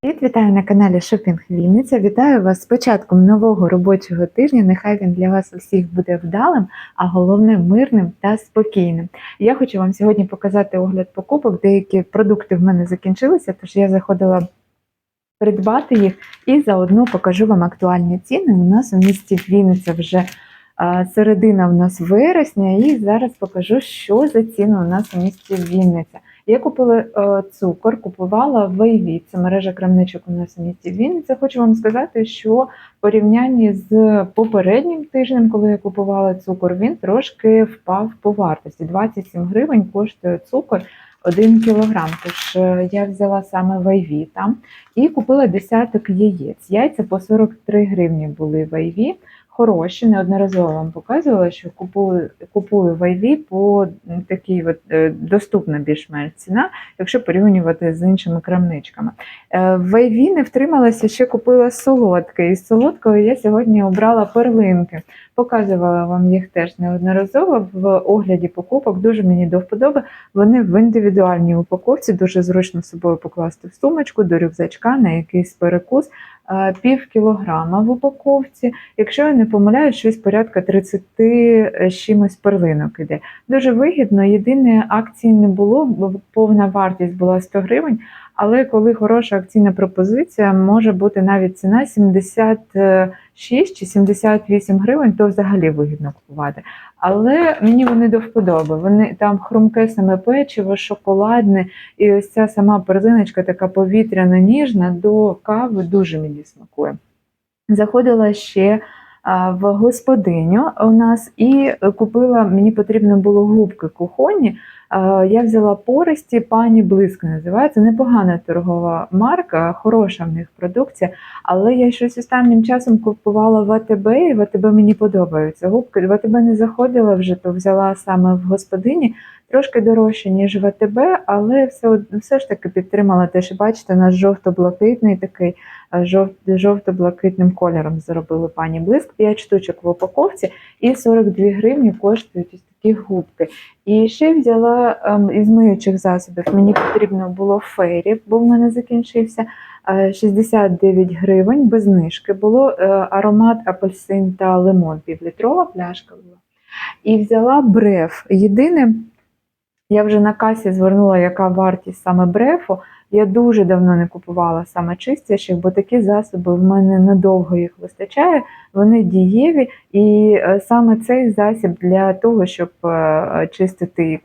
Привіт, вітаю на каналі Шопінг Вінниця. Вітаю вас з початком нового робочого тижня. Нехай він для вас усіх буде вдалим, а головне мирним та спокійним. Я хочу вам сьогодні показати огляд покупок. Деякі продукти в мене закінчилися, тож я заходила придбати їх і заодно покажу вам актуальні ціни. У нас у місті Вінниця вже середина у нас вересня, і зараз покажу, що за ціни у нас у місті Вінниця. Я купила е, цукор, купувала в Вейві, це мережа крамничок у нас у місті Вінниця. Хочу вам сказати, що в порівнянні з попереднім тижнем, коли я купувала цукор, він трошки впав по вартості. 27 гривень коштує цукор 1 кілограм. Тож е, я взяла саме вайвіта і купила десяток яєць. Яйця по 43 гривні були в Вейві. Хороші, неодноразово вам показувала, що купую купую в Айві по такій от, е, доступна більш-менш ціна, якщо порівнювати з іншими крамничками. Е, В Айві не втрималася, ще купила солодке. Із солодкого я сьогодні обрала перлинки. Показувала вам їх теж неодноразово в огляді покупок. Дуже мені до вподоби. Вони в індивідуальній упаковці, дуже зручно з собою покласти в сумочку до рюкзачка на якийсь перекус. Е, Пів кілограма в упаковці. Якщо я не помиляюсь, щось порядка 30 з чимось перлинок іде. Дуже вигідно. Єдине акції не було, бо повна вартість була 100 гривень. Але коли хороша акційна пропозиція, може бути навіть ціна 76 чи 78 гривень, то взагалі вигідно купувати. Але мені вони до вподоби. Вони там хрумке саме печиво, шоколадне, і ось ця сама перлиночка така повітряна ніжна до кави дуже мені смакує. Заходила ще в господиню у нас і купила, мені потрібно було губки кухонні. Я взяла пористі, пані Блиск називається. Непогана торгова марка, хороша в них продукція. Але я щось останнім часом купувала в АТБ, і в мені подобаються губки. В АТБ не заходила вже, то взяла саме в господині. Трошки дорожче, ніж в АТБ, але все, все ж таки підтримала теж. Бачите, наш жовто-блакитний такий е, жовто-блакитним кольором зробили пані Блиск. 5 штучок в упаковці і 42 гривні коштують такі губки. І ще взяла ем, із миючих засобів. Мені потрібно було фейрі, бо в мене закінчився. е, 69 гривень без знижки було е, аромат апельсин та лимон, півлітрова пляшка була. І взяла бреф. Єдине, я вже на касі звернула, яка вартість саме брефу. Я дуже давно не купувала саме чистящих, бо такі засоби в мене надовго їх вистачає. Вони дієві, і е, саме цей засіб для того, щоб е, чистити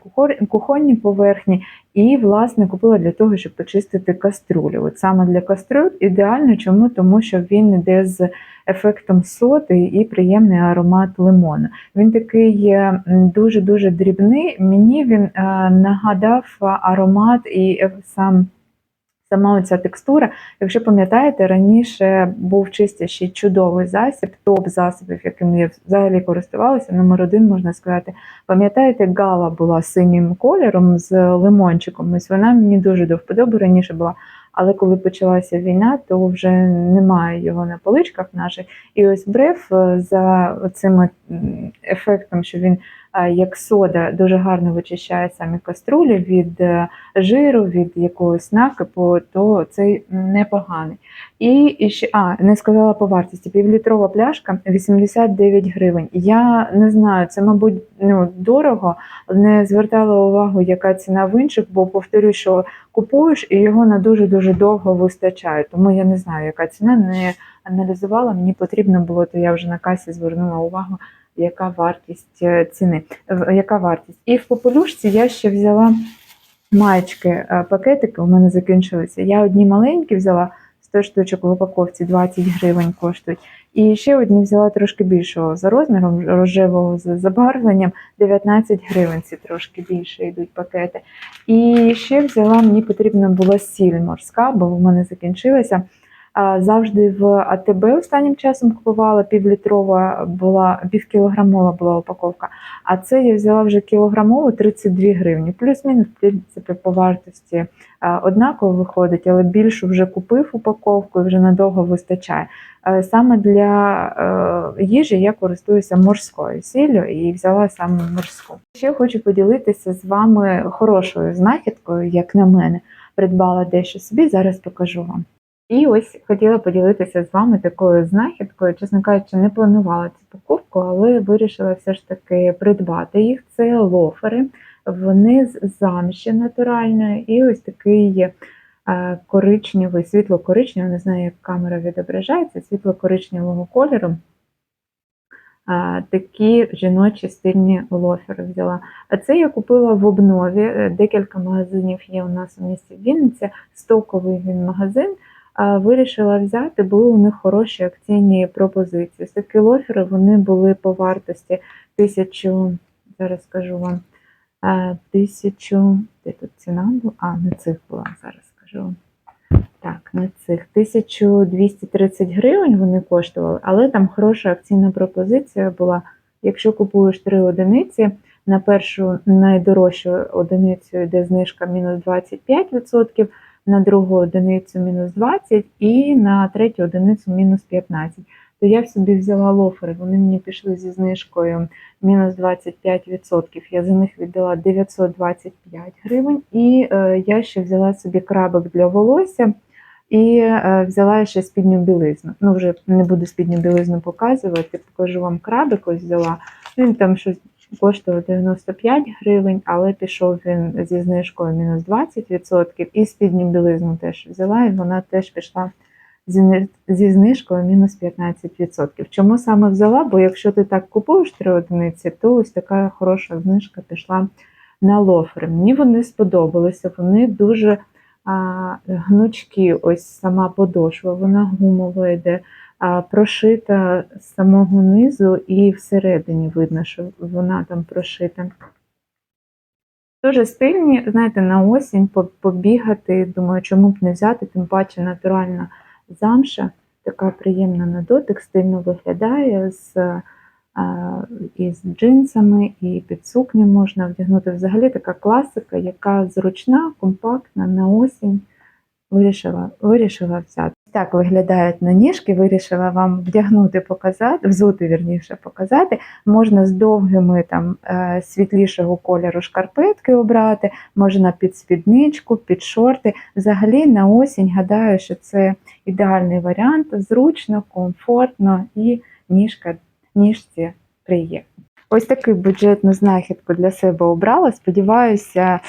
кухонні поверхні, і власне купила для того, щоб почистити каструлю. От саме для каструль ідеально, чому? Тому що він йде з ефектом соти і приємний аромат лимону. Він такий дуже-дуже дрібний. Мені він е, нагадав аромат і сам. Сама оця текстура, якщо пам'ятаєте, раніше був чистящий чудовий засіб, топ засобів, яким я взагалі користувалася, номер один можна сказати. Пам'ятаєте, гала була синім кольором з лимончиком. Ось вона мені дуже до вподоби раніше була. Але коли почалася війна, то вже немає його на поличках наших. І ось бреф е, за цим ефектом, що він як сода дуже гарно вичищає самі каструлі від е, жиру, від якогось накипу, то цей непоганий. І ще, а, не сказала по вартості. Півлітрова пляшка 89 гривень. Я не знаю, це, мабуть, ну, дорого, не звертала увагу, яка ціна в інших, бо повторюю, що купуєш і його на дуже-дуже довго вистачає. Тому я не знаю, яка ціна, не аналізувала. Мені потрібно було, то я вже на касі звернула увагу, яка вартість е, ціни. Яка вартість. І в попелюшці я ще взяла маєчки, е, пакетики, у мене закінчилися. Я одні маленькі взяла 100 штучок в упаковці, 20 гривень коштують. І ще одні взяла трошки більшого за розміром, рожевого з забарвленням, 19 гривень, ці трошки більше йдуть пакети. І ще взяла, мені потрібна була сіль морська, бо в мене закінчилася. Завжди в АТБ останнім часом купувала півлітрова була, півкілограмова була упаковка. А це я взяла вже кілограмову 32 гривні. Плюс-мінус, в принципі, по вартості однаково виходить, але більшу вже купив упаковку і вже надовго вистачає. Е, Саме для е, їжі я користуюся морською сіллю і взяла саме морську. Ще хочу поділитися з вами хорошою знахідкою, як на мене, придбала дещо собі, зараз покажу вам. І ось хотіла поділитися з вами такою знахідкою. Чесно кажучи, не планувала цю покупку, але вирішила все ж таки придбати їх. Це лофери, вони з замші натуральної, і ось такий е, коричневий, світло-коричневий, не знаю, як камера відображається, світло-коричневого кольору. Такі жіночі стильні лофери взяла. А це я купила в обнові. Декілька магазинів є у нас у місті Вінниця, стоковий він магазин. Вирішила взяти, були у них хороші акційні пропозиції. Такі лофери вони були по вартості тисячу, зараз скажу вам, е, тисячу, де тут ціна була? А, не цих була, зараз скажу вам. Так, не цих 1230 гривень вони коштували, але там хороша акційна пропозиція була. Якщо купуєш три одиниці, на першу найдорожчу одиницю йде знижка мінус 25%, на другу одиницю мінус 20 і на третю одиницю мінус 15. То я собі взяла лофери, вони мені пішли зі знижкою мінус 25%. Я за них віддала 925 гривень. І е, я ще взяла собі крабик для волосся і е, взяла ще спідню білизну. Ну, вже не буду спідню білизну показувати, покажу вам крабик, ось взяла. Він там щось коштував 95 гривень, але пішов він зі знижкою мінус 20%. І спідню білизну теж взяла, і вона теж пішла зі знижкою мінус 15%. Чому саме взяла? Бо якщо ти так купуєш три одиниці, то ось така хороша знижка пішла на лофери. Мені вони сподобалися, вони дуже а, гнучкі, ось сама подошва, вона гумова йде, прошита з самого низу і всередині видно, що вона там прошита. Дуже стильні, знаєте, на осінь побігати, думаю, чому б не взяти, тим паче натуральна замша, така приємна на дотик, стильно виглядає з, і джинсами, і під сукню можна вдягнути. Взагалі така класика, яка зручна, компактна на осінь. Вирішила, вирішила взяти. Так виглядають на ніжки, вирішила вам вдягнути, показати, взути, вірніше, показати. Можна з довгими там е, світлішого кольору шкарпетки обрати, можна під спідничку, під шорти. Взагалі на осінь гадаю, що це ідеальний варіант, зручно, комфортно і ніжка ніжці приємно. Ось таку бюджетну знахідку для себе обрала. Сподіваюся,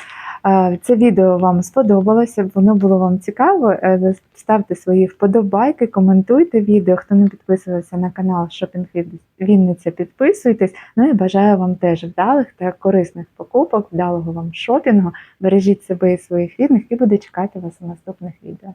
це відео вам сподобалося, воно було вам цікаво. Е, Ставте свої вподобайки, коментуйте відео. Хто не підписувався на канал Shopping Вінниця, підписуйтесь. Ну і бажаю вам теж вдалих та корисних покупок, вдалого вам шопінгу. Бережіть себе і своїх рідних і буду чекати вас у наступних відео.